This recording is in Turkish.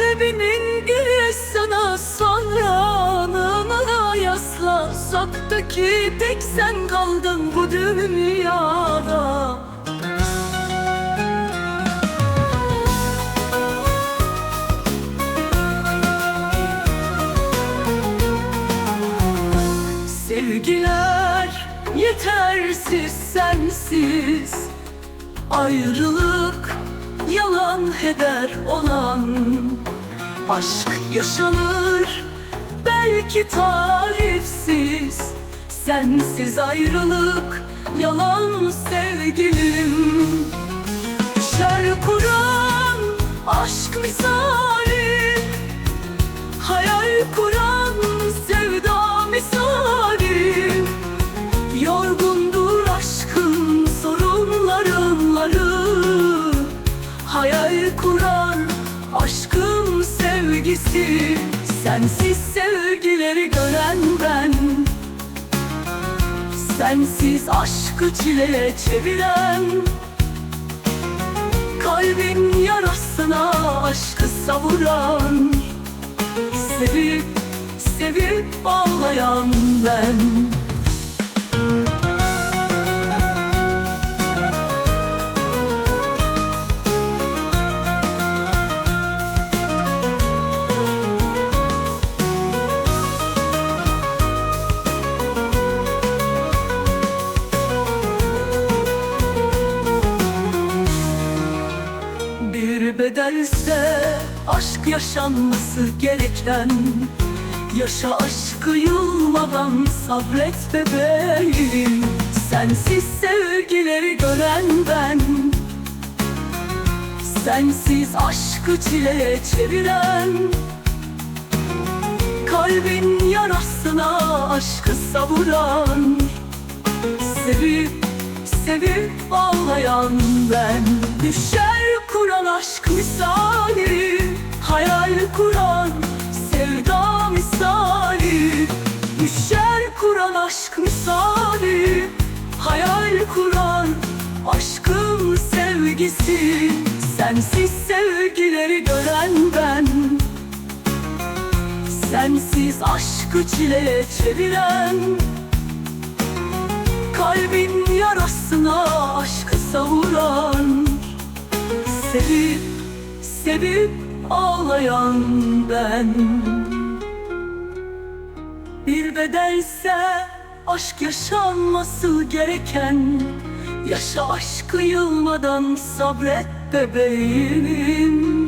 Kalbinin sana sonra anına yasla. Uzaktaki tek sen kaldın bu dünyada. Sevgiler yetersiz sensiz. Ayrılık yalan heder olan Aşk yaşanır. Belki tarifsiz Sensiz ayrılık yalan sevgilim. Düşer kuran aşk misali Hayal kuran sevgisi Sensiz sevgileri gören ben. Sensiz aşkı çileye çeviren. Kalbin yarasına aşkı savuran. Sevip, sevip ağlayan ben bedelse aşk yaşanması gereken Yaşa aşkı yılmadan sabret bebeğim. Sensiz sevgileri gören ben Sensiz aşkı çileye çeviren. Kalbin yarasına aşkı savuran Sevip, sevip ağlayan ben. Düşer kuran aşk misali Hayal kuran sevda misali. Düşer kuran aşk misali Hayal kuran aşkın sevgisi. Sensiz sevgileri gören ben Sensiz aşkı çileye çeviren. Kalbin yarasına aşkı savuran Sevip, sevip ağlayan ben. Bir bedelse aşk yaşanması gereken Yaşa aşkı yılmadan sabret bebeğim